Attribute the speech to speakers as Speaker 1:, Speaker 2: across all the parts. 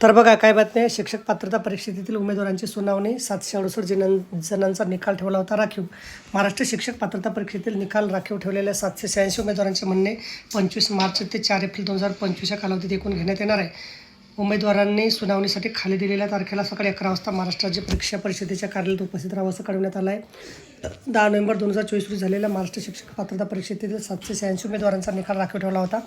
Speaker 1: तर बघा काय बातमी आहे? शिक्षक पात्रता परीक्षेतील उमेदवारांची सुनावणी सातशे अडुसष्ट जणां जणांचा निकाल ठेवला होता राखीव. महाराष्ट्र शिक्षक पात्रता परीक्षेतील निकाल राखीव ठेवलेल्या सातशे शहाऐंशी उमेदवारांचे म्हणणे पंचवीस मार्च ते चार एप्रिल दोन हजार पंचवीसच्या कालावधीत एकूण घेण्यात येणार आहे. उमेदवारांनी सुनावणीसाठी खाली दिलेल्या तारखेला सकाळी अकरा वाजता महाराष्ट्र राज्य परीक्षा परिषदेच्या कार्यालयात उपस्थित राहावं असं कळवण्यात आलं आहे. दहा नोव्हेंबर दोन हजार चोवीस रोजी झालेल्या महाराष्ट्र शिक्षक पात्रता परीक्षेतील सातशे शहाऐंशी उमेदवारांचा निकाल राखीव ठेवला होता.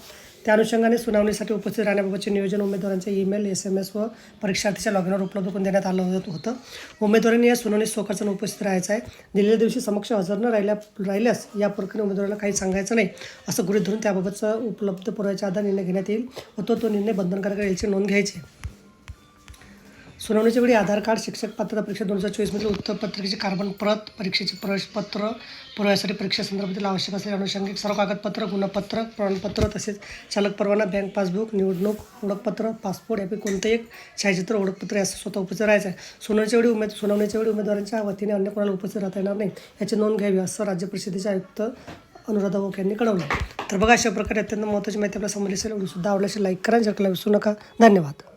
Speaker 1: त्या अनुषंगाने सुनावणीसाठी उपस्थित राहण्याबाबतचे नियोजन उमेदवारांचे ईमेल एस एम एस व परीक्षार्थीच्या लॉगिनवर उपलब्ध करून देण्यात आलं होतं उमेदवारांनी या सुनावणीत स्वखर्चाने उपस्थित राहायचं आहे दिलेल्या दिवशी समक्ष हजर न राहिल्या राहिल्यास या प्रकरणी उमेदवाराला काही सांगायचं नाही असं गृहीत धरून त्याबाबतचा उपलब्ध पुराव्याच्या आधार निर्णय घेण्यात येईल व तो तो निर्णय बंधनकारक याची नोंद घ्यायची आहे. सुनावणीच्या वेळी आधार कार्ड शिक्षक पात्रता परीक्षा दोन हजार चोवीसमधील उत्तरपत्रिकेचे कार्बन प्रत परीक्षेचे प्रवेशपत्र पुराव्यासाठी परीक्षा संदर्भातील आवश्यक असलेले अनुषंगिक सर्व कागदपत्र गुणपत्र प्रमाणपत्र तसेच चालक परवाना बँक पासबुक निवडणूक ओळखपत्र पासपोर्ट यापैकी कोणतेही एक छायाचित्र ओळखपत्र यास स्वतः उपस्थित राहायचं आहे. सुनावणीच्या वेळी उमेद सुनावणीच्या वेळी उमेदवारांच्या वतीने अन्य कोणाला उपस्थित राहता येणार नाही याची नोंद घ्यावी असं राज्य परिषदेचे आयुक्त अनुराधा ओक यांनी कळवलं. तर बघा अशा प्रकारे अत्यंत महत्त्वाची माहिती आपल्यासमोर असेल सुद्धा आवडल्याशी लाईक करा जर विसरू नका. धन्यवाद.